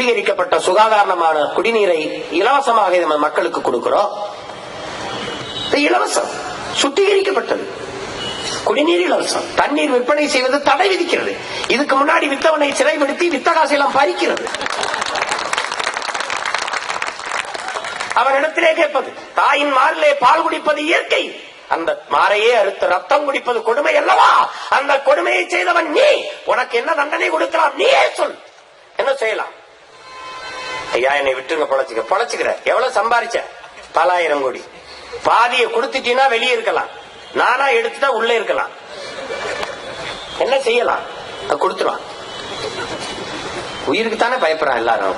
சுத்திகரிக்கப்பட்ட சுகாதாரமான குடிநீரை இலவசமாக நம்ம மக்களுக்கு கொடுக்கிறோம். இலவசம். சுத்திகரிக்கப்பட்டது. குடிநீர் இலவசம். தண்ணீர் விற்பனை செய்வது தடை விதிக்கிறது. இதுக்கு முன்னாடி வித்தவனை சிறைப்படுத்தி வித்த காசெல்லாம் பறிக்கிறது. அவனிடத்திலே கேட்பது தாயின் மாறிலே பால் குடிப்பது இயற்கை. அந்த மாறையே அறுத்து ரத்தம் குடிப்பது கொடுமை அல்லவா? அந்த கொடுமையை செய்தவன் நீ. உனக்கு என்ன தண்டனை கொடுக்கலாம்? நீயே சொல். என்ன செய்யலாம்? ஐயா என்னை விட்டுருங்க பொழைச்சுக்க. பொழைச்சுக்கிற எவ்வளவு சம்பாரிச்ச பலாயிரம் கோடி. பாதியை கொடுத்துட்டீங்கன்னா வெளியே இருக்கலாம். நானா எடுத்துட்டா உள்ள இருக்கலாம். என்ன செய்யலாம்? அது கொடுத்துருவான். உயிருக்கு தானே பயப்படுறான் எல்லாரும்.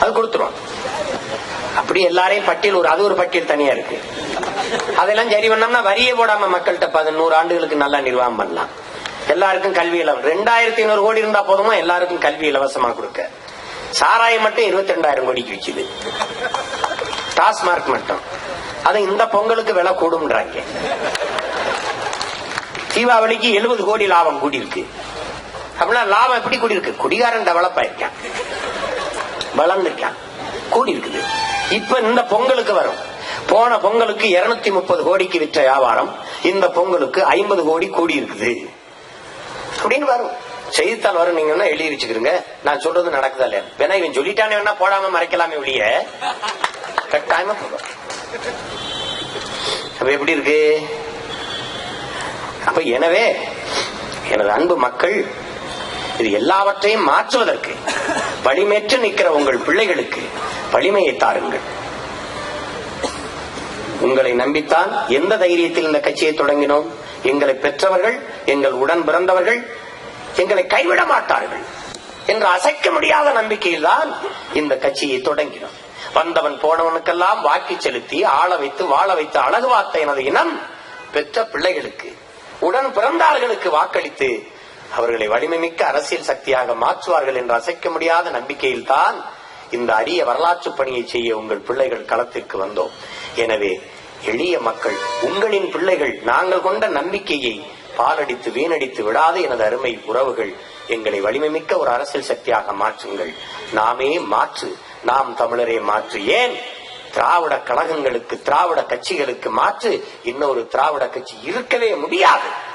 அது கொடுத்துருவான். அப்படி எல்லாரையும் பட்டியல் ஒரு அது ஒரு பட்டியல் தனியா இருக்கு. அதெல்லாம் சரி பண்ணோம்னா வரியே போடாம மக்கள்கிட்ட பதினோரு ஆண்டுகளுக்கு நல்லா நிர்வாகம் பண்ணலாம். எல்லாருக்கும் கல்வி இலவசம். ரெண்டாயிரத்தி ஐநூறு கோடி இருந்தா போதுமா? எல்லாருக்கும் கல்வி இலவசமா கொடுக்க. சாராயம் மட்டும் இருபத்தி ரெண்டாயிரம் கோடிக்கு விக்குது. டாஸ்மார்க் மட்டும். அது இந்த பொங்கலுக்கு விலை கூடும்ன்றாங்க. தீபாவளிக்கு எழுபது கோடி லாபம் கூடி இருக்கு அப்படின்னா லாபம் எப்படி கூடி இருக்கு குடிகாரன் டெவலப் ஆயிருக்கான். வளர்ந்துருக்கான். கூடி இருக்குது இப்ப இந்த பொங்கலுக்கு வரும். போன பொங்கலுக்கு இருநூத்தி முப்பது கோடிக்கு விற்ற வியாபாரம் இந்த பொங்கலுக்கு ஐம்பது கோடி கூடி இருக்குது அப்படின்னு வரும். செய்தித்தாள் வரும் நீங்க வேணா எழுதி வச்சுக்கிறீங்க நான் சொல்றது நடக்குதா இல்லையா? வேணா இவன் சொல்லிட்டானே வேணா போடாம மறைக்கலாமே ஒழிய. கட்டாயமா போடும் அப்ப எப்படி இருக்கு? அப்ப எனவே எனது அன்பு மக்கள் இது எல்லாவற்றையும் மாற்றுவதற்கு வலிமேற்று நிற்கிற உங்கள் பிள்ளைகளுக்கு வலிமையை தாருங்கள். உங்களை நம்பித்தான் எந்த தைரியத்தில் இந்த கட்சியை தொடங்கினோம்? எங்களை பெற்றவர்கள் எங்கள் உடன் பிறந்தவர்கள் எங்களை கைவிட மாட்டார்கள் என்று அசைக்க முடியாத நம்பிக்கையில் தான் இந்த கட்சியை தொடங்கினோம். வந்தவன் போனவனுக்கெல்லாம் வாக்கி செலுத்தி ஆள வைத்து வாழ வைத்து அழகு வார்த்த எனது இனம் பெற்ற பிள்ளைகளுக்கு உடன் பிறந்தார்களுக்கு வாக்களித்து அவர்களை வலிமைமிக்க அரசியல் சக்தியாக மாற்றுவார்கள் என்று அசைக்க முடியாத நம்பிக்கையில் தான் இந்த அரிய வரலாற்று பணியை செய்ய உங்கள் பிள்ளைகள் களத்திற்கு வந்தோம். எனவே எளிய மக்கள் உங்களின் பிள்ளைகள் நாங்கள் கொண்ட நம்பிக்கையை பாலடித்து வீணடித்து விடாத எனது அருமை உறவுகள். எங்களை வலிமைமிக்க ஒரு அரசியல் சக்தியாக மாற்றுங்கள். நாமே மாற்று நாம் தமிழரே மாற்று. ஏன்? திராவிட கழகங்களுக்கு திராவிட கட்சிகளுக்கு மாற்று. இன்னொரு திராவிட கட்சி இருக்கவே முடியாது.